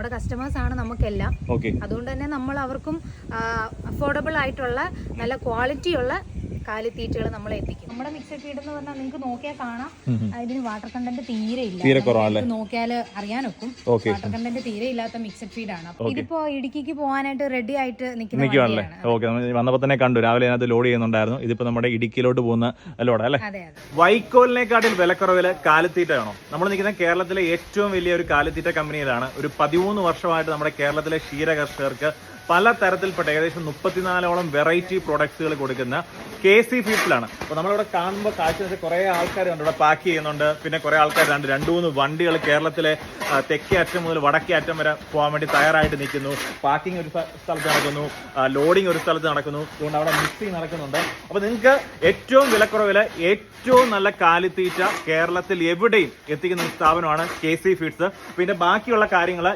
നമ്മുടെ കസ്റ്റമേഴ്സ് ആണ് നമുക്കെല്ലാം. അതുകൊണ്ട് തന്നെ നമ്മൾ അവർക്കും അഫോർഡബിൾ ആയിട്ടുള്ള നല്ല ക്വാളിറ്റിയുള്ള കാലിത്തീറ്റകൾ നമ്മൾ എത്തിക്കും. നമ്മുടെ മിക്സഡ് ഫീഡ് എന്ന് പറഞ്ഞാൽ നിങ്ങൾക്ക് നോക്കിയാൽ കാണാം. അതിന് ഇതിന് വാട്ടർ കണ്ടന്റ് തീരെ ഇല്ല? നോക്കിയാൽ അറിയാനൊക്കും വാട്ടർ കണ്ടന്റ് തീരെ ഇല്ലാത്ത മിക്സഡ് ആണ് ഇതിപ്പോ ഇടുക്കിക്ക് പോകാനായിട്ട് റെഡി ആയിട്ട് നിൽക്കുന്ന നിൽക്കുവാണല്ലേ ഓക്കെ വന്നപ്പോൾ തന്നെ കണ്ടു. രാവിലെ അതിനകത്ത് ലോഡ് ചെയ്യുന്നുണ്ടായിരുന്നു. ഇതിപ്പോ നമ്മുടെ ഇടുക്കിയിലോട്ട് പോകുന്ന ലോഡ് അല്ലേ? വൈക്കോലിനെക്കാട്ടിൽ വിലക്കുറവിൽ കാലിത്തീറ്റ ആണോ നമ്മൾ നിൽക്കുന്ന കേരളത്തിലെ ഏറ്റവും വലിയ ഒരു കാലിത്തീറ്റ കമ്പനിയിലാണ് ഒരു പതിമൂന്ന് വർഷമായിട്ട് നമ്മുടെ കേരളത്തിലെ ക്ഷീര കർഷകർക്ക് പല തരത്തിൽപ്പെട്ട ഏകദേശം മുപ്പത്തിനാലോളം വെറൈറ്റി പ്രോഡക്ട്സുകൾ കൊടുക്കുന്ന കെ സി ഫീഡ്സിലാണ് അപ്പോൾ നമ്മളിവിടെ കാണുമ്പോൾ കാഴ്ച വെച്ചാൽ കുറേ ആൾക്കാർ ഉണ്ട് ഇവിടെ പാക്ക് ചെയ്യുന്നുണ്ട്. പിന്നെ കുറേ ആൾക്കാർ രണ്ട് രണ്ട് മൂന്ന് വണ്ടികൾ കേരളത്തിലെ തെക്കേ അറ്റം മുതൽ വടക്കേ അറ്റം വരെ പോകാൻ വേണ്ടി തയ്യാറായിട്ട് നിൽക്കുന്നു. പാക്കിംഗ് ഒരു സ്ഥലത്ത് നടക്കുന്നു. ലോഡിംഗ് ഒരു സ്ഥലത്ത് നടക്കുന്നു. അതുകൊണ്ട് അവിടെ മിക്സിംഗ് നടക്കുന്നുണ്ട്. അപ്പോൾ നിങ്ങൾക്ക് ഏറ്റവും വിലക്കുറവിൽ ഏറ്റവും നല്ല കാലിത്തീറ്റ കേരളത്തിൽ എവിടെയും എത്തിക്കുന്ന സ്ഥാപനമാണ് കെ സി ഫീഡ്സ് പിന്നെ ബാക്കിയുള്ള കാര്യങ്ങൾ